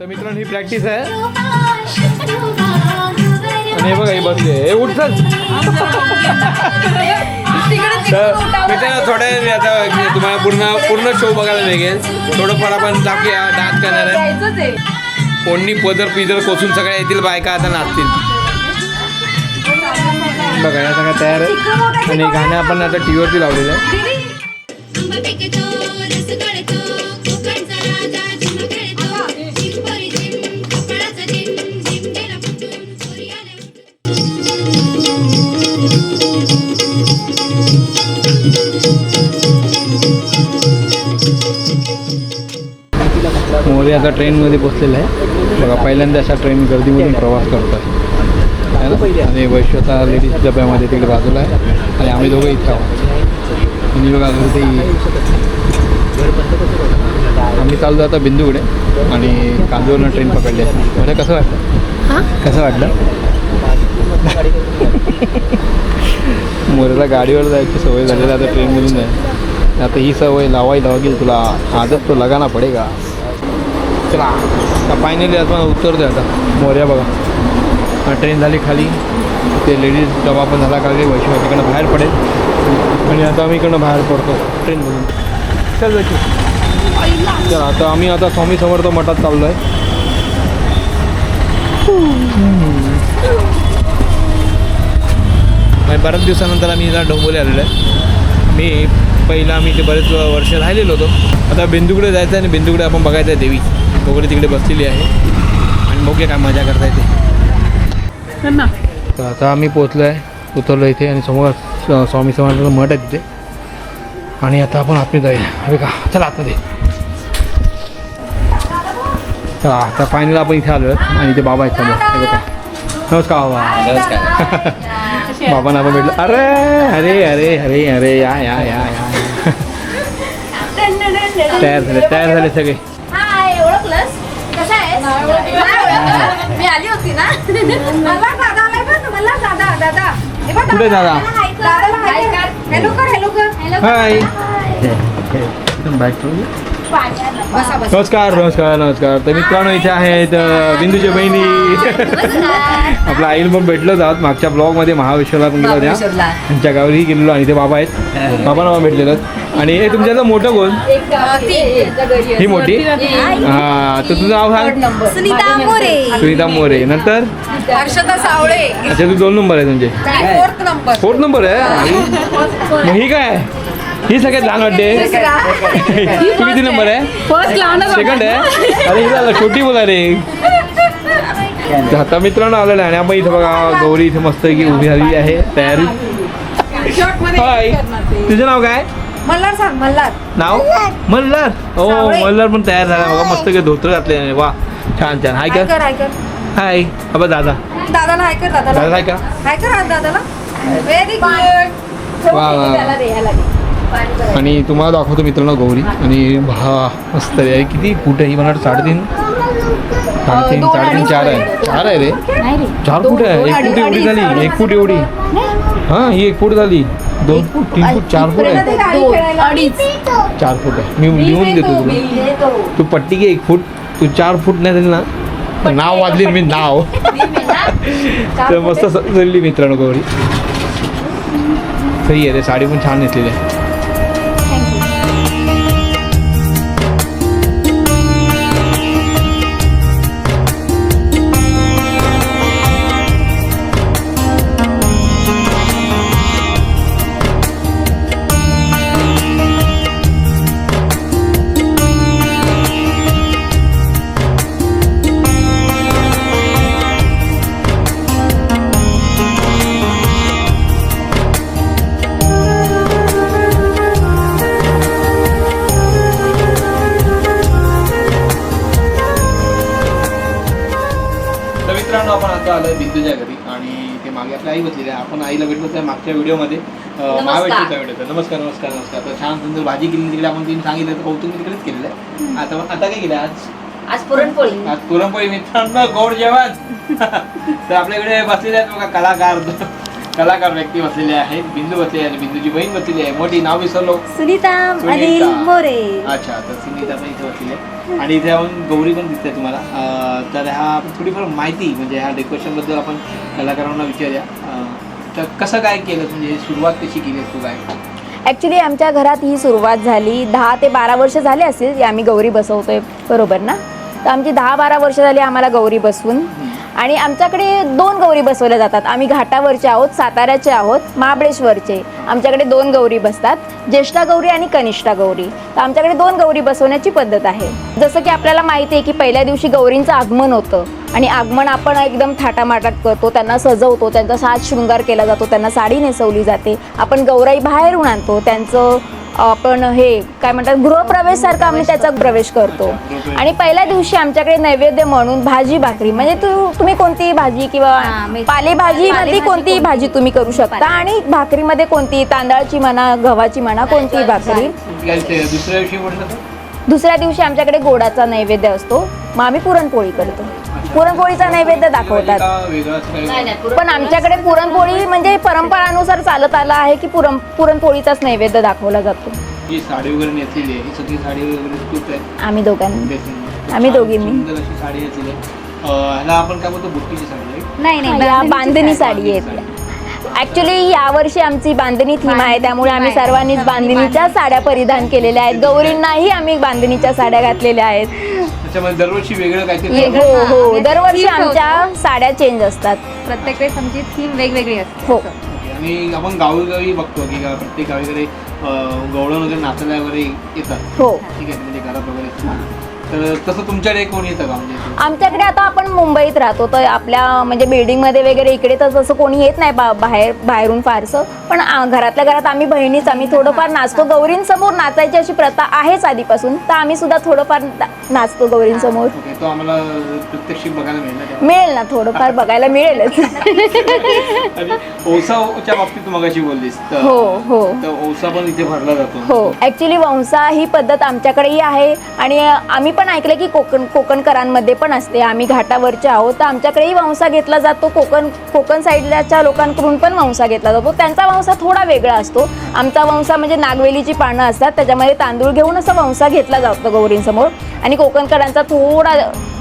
तर मित्रांनो ही प्रॅक्टिस आहे. आणि हे बघा ही बसली हे उठतात तर मित्रांनो थोड्या वेळाने आता तुम्हाला पूर्ण पूर्ण शो बघायला मिळेल थोडंफार आपण दाखवूया डान्स करणार आहे कोणी पदर पिदर कोसून सगळ्या येतील बायका आता नाचतील. बघा या सगळ्या तयार आहे आणि गाणं आपण आता टी व्हीवरती लावलेलं आहे. मोरे आता ट्रेनमध्ये बसलेला आहे. बघा पहिल्यांदा अशा ट्रेन गर्दीमधून प्रवास करतो आहे आणि वैश्वता लेडीज डब्यामध्ये तिकडे बाजूला आहे. आणि आम्ही दोघं इथं आहोत. आणि बघा अजून ते आम्ही चाललो आता बिंदूकडे. आणि कांजूरनं ट्रेन पकडली आहे म्हणजे कसं वाटलं? कसं वाटलं? मोरेला गाडीवर जायची सवय झालेली आता ट्रेनमधून जाय आता ही सवय लावायला लागेल तुला आदत तो लगाना पडेगा. चला आता फायनली आता उतरते आता. मोर्या बघा. हा, ट्रेन झाली खाली. ते लेडीज डबा पण झाला खाली वैशिष्ट्य तिकडनं बाहेर पडेल. आणि आता आम्ही इकडनं बाहेर पडतो ट्रेनमधून चल जायची चला आता आम्ही आता स्वामी समर्थ मठात चाललो आहे आणि बऱ्याच दिवसानंतर आम्ही इथं डोंबोली आलेलो आहे. मी पहिला आम्ही ते बरेच वर्ष राहिलेलो होतो. आता बिंदूकडे जायचं आहे आणि बिंदूकडे आपण बघायचं आहे देवी. वगैरे तिकडे बसलेली आहे. आणि बघूया काय मजा करता येते. तर आता आम्ही पोचलो आहे उतरलो इथे आणि समोर स्वामी समर्थाचं मठ आहे तिथे. आणि आता आपण आतमध्ये जाऊया. हवे का चला आतमध्ये. चला आता फायनल आपण इथे आलो आहे आणि इथे बाबा आहेत समोर. हे बघा. नमस्कार बाबा. नमस्कार. बाबांना आपण भेटलं अरे अरे अरे अरे अरे या या या या तयार झाले तयार झाले सगळे हाय ओळखलंस कसा. मी आली होती ना मला दादा आलाय बघ मला दादा दादा हे बघ कुठे दादा दादाला हाय कर हॅलो कर हॅलो कर हाय बसा नमस्कार नमस्कार नमस्कार. तर मित्रांनो इथे आहेत बिंदूच्या बहिणी. आपल्या आईला पण भेटलोच आहोत. मागच्या ब्लॉगमध्ये महाविश्वला पण गेलो होत्या महाबळेश्वरला. त्यांच्या गावी गेलेलो आणि ते बाबा आहेत. बाबांना पण भेटलेलं आणि हे तुमच्यातलं मोठं कोण? ही मोठी? हा तर तुझं नाव सांग. नंबर सुनीता मोरे. सुनीता मोरे. नंतर? हर्षदा सावळे. अच्छा तू दोन नंबर आहे तुमचे. फोर्थ नंबर फोर्थ नंबर आहे? मग ही काय ही सगळ्यात लहान वाटते तू किती नंबर आहे. फर्स्ट लहान सेकंड आहे. अरे ही झालं छोटी मुलं रे. आता मित्रांनो आलेलं आहे आणि आपण इथं बघा गौरी इथे मस्त की उभी झालेली आहे तयारी. हाय तुझं नाव काय? मल्हार सांग मल्हार. नाव? मल्हार. हो. मल्हार पण तयार झाला. बघा मस्त की धोतर घातले वा छान छान. हाय हाय कर. हाय अबा दादा. दादाला हाय कर दादा दादाला हाय का? हाय कर दादाला. व्हेरी गुड वा वा आणि तुम्हाला दाखवतो मित्रांनो गौरी. आणि भा मस्त आहे. किती फूट आहे ही मला साडेतीन? साडेतीन अडीच चार आहे. चार आहे रे. चार फूट आहे. एक फूट एवढी झाली. एक फूट एवढी. हां ही एक फूट झाली. दोन फूट तीन फूट चार फूट आहे. चार फूट आहे. मी लिहून देतो तुला. तू पट्टी घे एक फूट. तू चार फूट नाही झाली ना? नाव वाजली मी नाव. तर मस्त सजली मित्रांनो गौरी. सही आहे रे साडी पण छान नेसलेली आहे. आणि ते मागे आपल्या आई बसलेली आहे. आपण आईला भेटलो त्या मागच्या व्हिडिओमध्ये. महावेशीचा व्हिडिओ नमस्कार. नमस्कार नमस्कार तर छान सुंदर भाजी केली. तिकडे आपण तिने सांगितलं तर कौतुक मी तिकडेच केलेलं आहे. आता आता काय केलं आज? आज पुरणपोळी. आज पुरणपोळी. मित्रांनो गोड जेवण. तर आपल्याकडे बसलेले आहेत बघा कलाकार. कलाकार व्यक्ती बसलेले आहेत. बिंदू बसलेली आहे बिंदूची बहीण बसलेली आहे. मोठी नाव विसरलो. सुनीता. अनिल मोरे. अच्छा तर सुनीता पण इथे बसलेली आहे. आणि इथे आपण गौरी पण दिसते तुम्हाला. अं, तर हा थोडीफार माहिती म्हणजे ह्या डेकोरेशनबद्दल आपण कलाकारांना विचारूया. अं, तर कसं काय केलं म्हणजे हे सुरुवात कशी केली तू काय? ॲक्च्युली आमच्या घरात ही सुरुवात झाली. दहा ते बारा वर्ष झाले असतील की आम्ही गौरी बसवतोय. बरोबर ना? तर आमची दहा बारा वर्ष झाली आम्हाला गौरी बसवून. आणि आमच्याकडे दोन गौरी बसवल्या जातात. आम्ही घाटावरचे आहोत साताऱ्याचे आहोत महाबळेश्वरचे. आमच्याकडे दोन गौरी बसतात ज्येष्ठा गौरी आणि कनिष्ठा गौरी. तर आमच्याकडे दोन गौरी बसवण्याची पद्धत आहे. जसं की आपल्याला माहिती आहे की पहिल्या दिवशी गौरींचं आगमन होतं. आणि आगमन आपण एकदम थाटामाटात करतो त्यांना सजवतो त्यांचा साज शृंगार केला जातो त्यांना साडी नेसवली जाते. आपण गौराई बाहेरून आणतो त्यांचं आपण हे काय म्हणतात गृहप्रवेशसारखं आम्ही त्याचा प्रवेश करतो. आणि पहिल्या दिवशी आमच्याकडे नैवेद्य म्हणून भाजी भाकरी म्हणजे तू तुम्ही कोणतीही भाजी किंवा पालेभाजी मध्ये कोणतीही भाजी तुम्ही करू शकता. आणि भाकरीमध्ये कोणती? तांदळाची म्हणा गव्हाची म्हणा कोणतीही भाकरी. दुसऱ्या दिवशी आमच्याकडे गोडाचा नैवेद्य असतो. मग आम्ही पुरणपोळी करतो. पुरणपोळीचा नैवेद्य दाखवतात. पण आमच्याकडे पुरणपोळी म्हणजे परंपरानुसार चालत आलं आहे की पुरण पुरणपोळीचाच नैवेद्य दाखवला जातो. जी साडी वगैरे नेसलेली आहे. ही सगळी साडी वगैरे तूच आहे. आम्ही दोघांनी. आम्ही दोघींनी. सुंदर अशी साडी नेसलेली आहे. अं, ह्याला आपण काय बोलतो बुट्टीची साडी आहे नाही नाही बांधणी साडी. साडी आहे. ऍक्च्युली यावर्षी आमची बांधणी थीम आहे. त्यामुळे आम्ही सर्वांनीच. बांधणीच्या साड्या परिधान केलेल्या आहेत. गौरींनाही आम्ही बांधणीच्या साड्या घातलेल्या आहेत. त्याच्यामध्ये दरवर्षी वेगळं काहीतरी हो हो. हा, दरवर्षी. आमच्या साड्या चेंज असतात. प्रत्येक वेळेस आमची थीम वेगवेगळी असते. हो. आणि आपण गावोगावी बघतो की प्रत्येक गावी अं, गवळण वगैरे नाचायला वगैरे येतात. हो. ठीक आहे म्हणजे घरात वगैरे. तर तसं तुमच्याकडे कोण येतं का? म्हणजे आमच्याकडे आता आपण मुंबईत राहतो तर आपल्या म्हणजे बिल्डिंगमध्ये वगैरे इकडे तर तसं कोणी येत नाही बा बाहेर बाहेरून फारसं. पण आ, घरातल्या घरात आम्ही बहिणीच आम्ही थोडंफार नाचतो. गौरींसमोर नाचायची अशी प्रथा आहेच आधीपासून. तर आम्ही सुद्धा थोडंफार ना- नाचतो गौरींसमोर. ओके तो आम्हाला प्रत्यक्ष बघायला मिळेल ना तेव्हा. मिळेल ना थोडंफार बघायला मिळेलच. आणि ओसाच्या बाबतीत तू मगाशी बोललीस. तर हो हो. तर ओसा पण इथे भरला जातो. हो ॲक्च्युली वंसा ही पद्धत आमच्याकडेही आहे. आणि आम्ही पण ऐकलं की कोकण कोकणकरांमध्ये पण असते. आम्ही घाटावरचे आहोत. तर आमच्याकडेही वंसा घेतला जातो. कोकण कोकण साईडच्या लोकांकडून पण वंसा घेतला जातो. त्यांचा वंसा थोडा वेगळा असतो. आमचा वंसा म्हणजे नागवेलीची पानं असतात. त्याच्यामध्ये तांदूळ घेऊन असा वंसा घेतला जातो गौरींसमोर. आणि कोकणकरांचा थोडा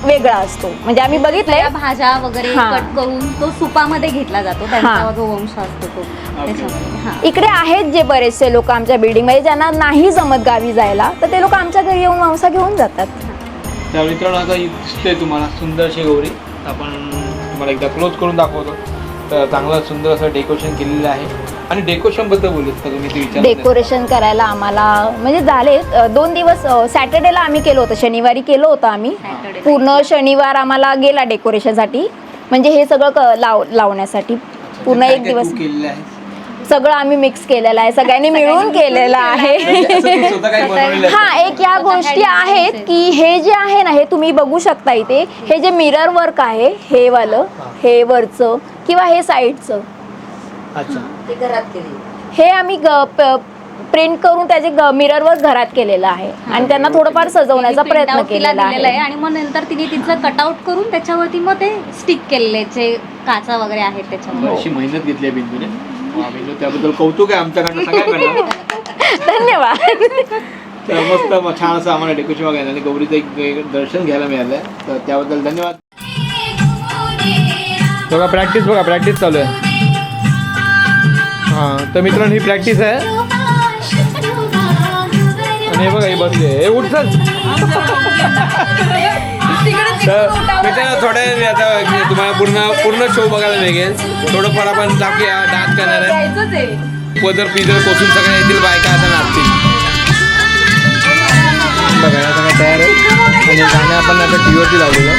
वेगळा असतो. म्हणजे आम्ही बघितलंय. त्या भाज्या वगैरे हा. कट करून तो सुपामध्ये घेतला जातो. हा. त्यांचा जो वंश असतो तो. त्याच्यामध्ये हा. इकडे आहेत जे बरेचसे लोक आमच्या बिल्डिंगमध्ये ज्यांना नाही जमत गावी जायला तर ते लोक आमच्या घरी येऊन वंसा घेऊन जातात. त्या मित्रांनो आता ही दिसते तुम्हाला सुंदरशी गौरी आपण तुम्हाला एकदा क्लोज करून दाखवतो. तर चांगलं सुंदर असं डेकोरेशन केलेलं आहे. आणि डेकोरेशनबद्दल बोलत का तुम्ही? ते विचार डेकोरेशन करायला आम्हाला म्हणजे झाले अ, दोन दिवस सॅटर्डेला आम्ही केलं होतं शनिवारी केलं होतं आम्ही. पूर्ण शनिवार आम्हाला गेला डेकोरेशनसाठी. म्हणजे हे सगळं क- लाव लावण्यासाठी. पूर्ण एक दिवस. केलेलं आहे? सगळं आम्ही मिक्स केलेलं आहे. सगळ्यांनी मिळून केलेलं आहे. म्हणजे असं तू स्वतः काही बनवलेलं आहे? हा एक या गोष्टी आहेत की हे जे आहे ना हे तुम्ही बघू शकता इथे. हे जे मिरर वर्क आहे हे वालं हे वरचं किंवा हे साईडचं. अच्छा. हे आम्ही प्रिंट करून त्याचे मिररवर घरात केलेलं आहे. आणि त्यांना थोडंफार सजवण्याचा तिने प्रयत्न केलेला आहे. आणि मग नंतर तिने तिचं कटआउट करून त्याच्यावरती मग ते स्टिक केलेले जे काचा वगैरे आहेत त्याच्यावर. बरीचशी मेहनत घेतली आहे बिंदूने. वा, बिंदू त्याबद्दल कौतुक आहे आमच्याकडनं सगळ्यांकडनं धन्यवाद. तर मस्त छान असं आम्हाला डेकोरेशन बघायला आणि गौरीचं एक दर्शन घ्यायला मिळालं तर त्याबद्दल धन्यवाद. बघा प्रॅक्टिस बघा प्रॅक्टिस चालू आहे. हां तर मित्रांनो ही प्रॅक्टिस आहे. आणि हे बघा ही बसली आहे. हे उठतात तर मित्रांनो थोड्या वेळाने आता तुम्हाला पूर्ण पूर्ण शो बघायला मिळेल थोडंफार आपण टाकूया डान्स करणार आहे. पदर पिदर कोसून सगळ्या येतील बायका आता नाचतील. बघा या सगळ्या तयार आहे. आणि गाणं आपण आता टी व्हीवरती लावलेलं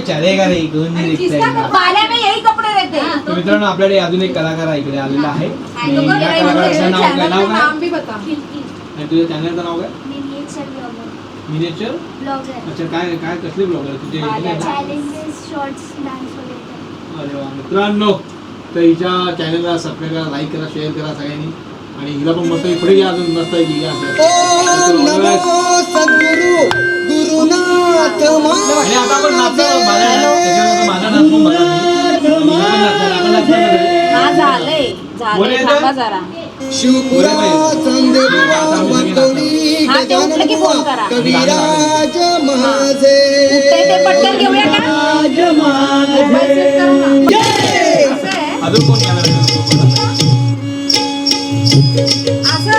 चलेगा रे दोन दिन दिखता बाल्या में यही कपडे रहते हैं तर मित्रांनो आपल्याकडे अजून एक कलाकार आहे इकडे आलेला आहे. आणि या कलाकाराचं नाव काय? नाव काय? आणि तुझ्या चॅनलचं नाव काय? मिनिएचर अच्छा काय काय कसले ब्लॉग आहे तुझे? चॅलेंजेस शॉर्ट्स डान्स वगैरे अरे वा मित्रांनो तर हिच्या चॅनलला सबस्क्राईब करा लाईक करा शेअर करा सगळ्यांनी. आणि हिला पण मस्त पुढे घ्या अजून मस्त आहे की घ्या आणि नाही. हा झालंय. झालंय? थांबा जरा. बोला पाहिजे. हा ते उठलं की फोन करा. कविराज माझे. पटकन घेऊया? अजून कोण असं.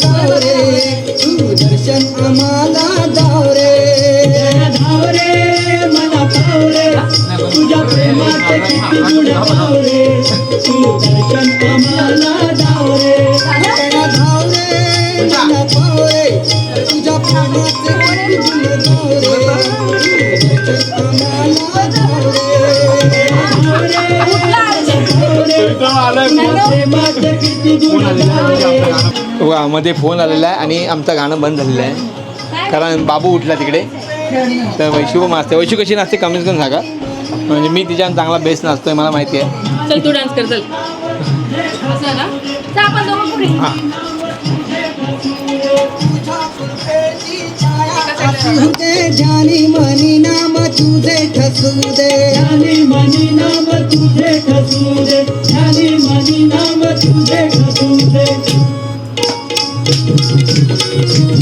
किती गुण गाव रे तू दर्शन आम्हाला दाव रे धाव रे मन पाव रे तुझ्या प्रेमाचे किती गुण गाव रे तू दर्शन आम्हाला दाव रे गणा धाव रे मन पाव रे तुझ्या प्रेमाचे किती गुण गाव रे तू दर्शन आम्हाला दाव रे मध्ये फोन आलेला आहे आणि आमचं गाणं बंद झालेलं आहे. कारण बाबू उठला तिकडे. तर वैशू पण नाचते वैशू कशी नाचते कमीच करून सांगा. म्हणजे मी तिच्या चांगला बेस्ट नाचतोय मला माहिती आहे. चल तू डान्स कर चल. हां. ध्यानी मनी नाम तुझे ठसू दे. ध्यानी मनी नाम तुझे ठसू दे. ध्यानी मनी नाम तुझे ठसू दे. माझी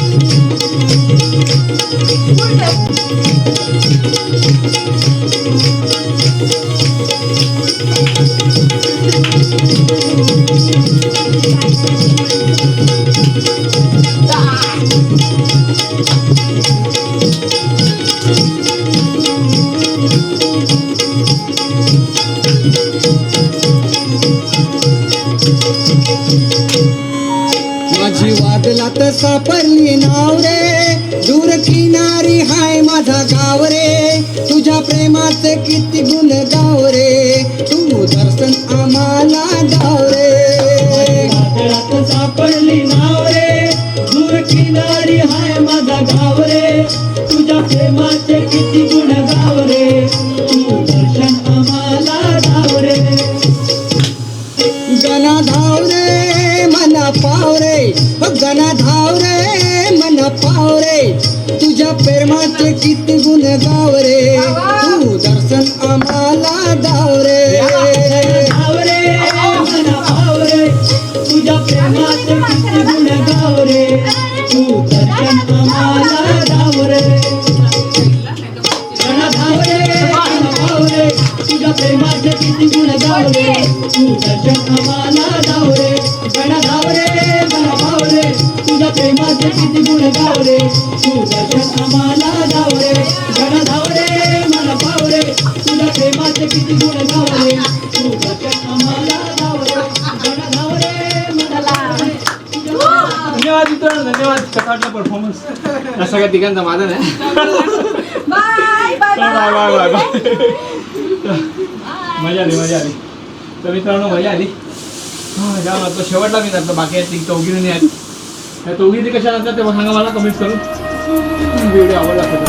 प्रेमाचे किती गुण गावरे किती गुण गाव रे तू दर्शन आम्हाला गणा धाव रे मला भाव रे तुझ्या प्रेमाचे किती गुण गाव रे तू दर्शन आम्हाला धाव रे गणा धाव रे मला भाव रे तुझ्या धन्यवाद मित्रांनो धन्यवाद कसा वाटला परफॉर्मन्स सगळ्या तिघांचा माझा नाही bye bye bye bye bye bye मजा आली मजा आली. तर मित्रांनो मजा आली. हा आता शेवटला मी नाचलो बाकी आहेत ती चौघीने नाही त्या कशा नाचतात ते सांगा मला कमेंट करून. व्हिडिओ आवडला तर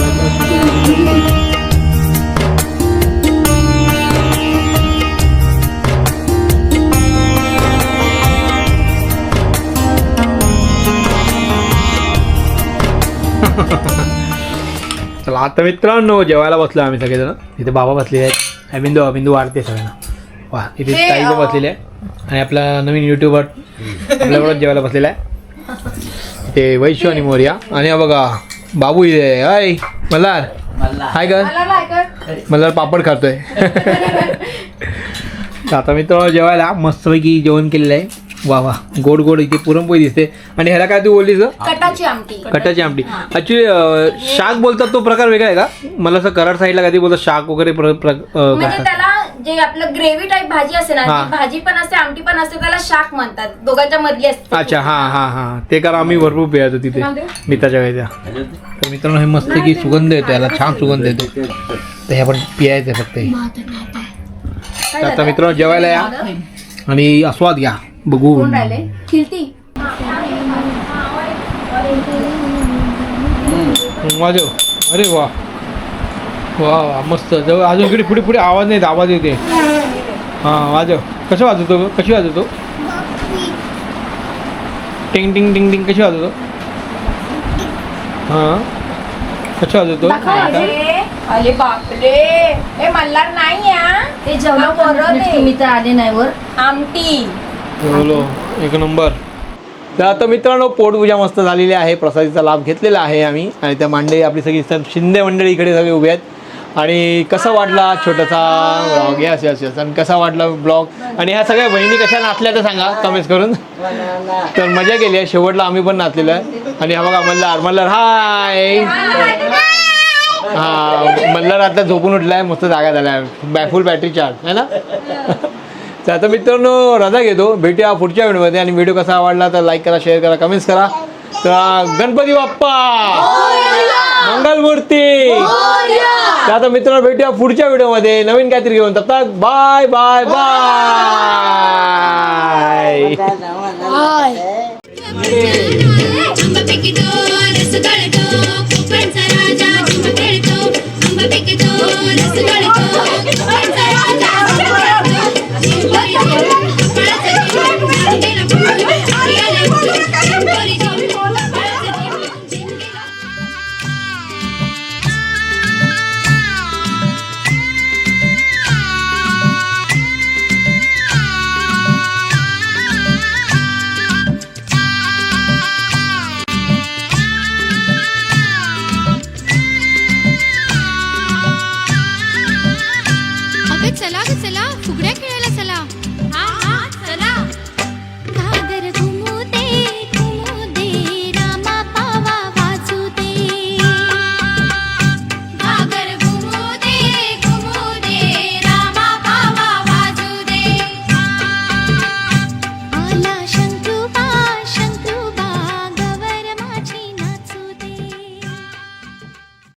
चला आता मित्रांनो जेवायला बसलो आम्ही सगळेजण. इथे बाबा बसलेले आहेत. अबिंदू अबिंदू वाढते सगळ्यांना. वा इथे ताई बसलेले आहे. आणि आपला नवीन युट्यूबर आपल्याबरोबर जेवायला बसलेला आहे. ते वैश्व आणि मोर्या. आणि हा बघा बाबू इथे. हाय मल्हार. हाय कर. मल्हार पापड खातोय. आता मित्रांनो जेवायला मस्तपैकी जेवण केलेलं आहे. वा वा. गोड गोड इथे पुरणपोळी दिसते. आणि ह्याला काय तू बोललीस? कटाची आमटी. कटाची आमटी. ऍक्च्युली शाक बोलतात तो प्रकार वेगळा आहे का? मला असं कराड साईडला कधी बोलतात शाक वगैरे प्र- प्र- म्हणजे. त्याला जे आपलं ग्रेव्ही टाईप भाजी असते ना हा. ती भाजी पण असते आमटी पण असते त्याला शाक म्हणतात. दोघांच्या मधली असते अच्छा हा हा हा. ते कारण आम्ही भरपूर पियायचो तिथे. मिताच्या तर मित्रांनो हे मस्त की सुगंध येतो याला छान सुगंध येतो. तर हे आपण पियायचं फक्त हे. तर आता मित्रांनो जेवायला या. आणि आस्वाद घ्या. बघू. कोण राहिले? खिलती? वाजव. अरे वा. वा वा मस्त. जवळ अजून इकडे पुढे पुढे आवाज नाही आवाज येते. हां वाजव. कसं वाजवतो ग? कशी वाजवतो? टिंग टिंग टिंग टिंग कशी वाजवतो? हां? कशी वाजवतो? अरे बापरे. हे? मल्हार नाही? या ते जेवण परत तुम्ही तर आले नाही वर. आमटी. बोलो. एक नंबर. तर आता मित्रांनो पोटपूजा मस्त झालेली आहे. प्रसादीचा लाभ घेतलेला आहे आम्ही. आणि त्या मांडळी आपली सगळी शिंदे मंडळी इकडे सगळे उभे आहेत. आणि कसा वाटला छोटासा ब्लॉग यस यस यस आणि कसा वाटला ब्लॉग आणि ह्या सगळ्या बहिणी कशा नाचल्या तर सांगा कमेंट करून. तर मजा केली आहे. शेवटला आम्ही पण नाचलेलो आहे. आणि हा बघा मल्हार. मल्हार हाय हा मल्हार आता झोपून उठलाय. मस्त जागा झालाय. बॅ फुल बॅटरी चार्ज है ना? तर आता मित्रांनो रजा घेतो. भेटूया पुढच्या व्हिडिओमध्ये. आणि व्हिडिओ कसा आवडला तर लाईक करा शेअर करा कमेंट्स करा. तर गणपती बाप्पा! मंगलमूर्ती तर आता मित्रांनो भेटूया पुढच्या व्हिडिओमध्ये नवीन काहीतरी घेऊन तब तक बाय बाय बाय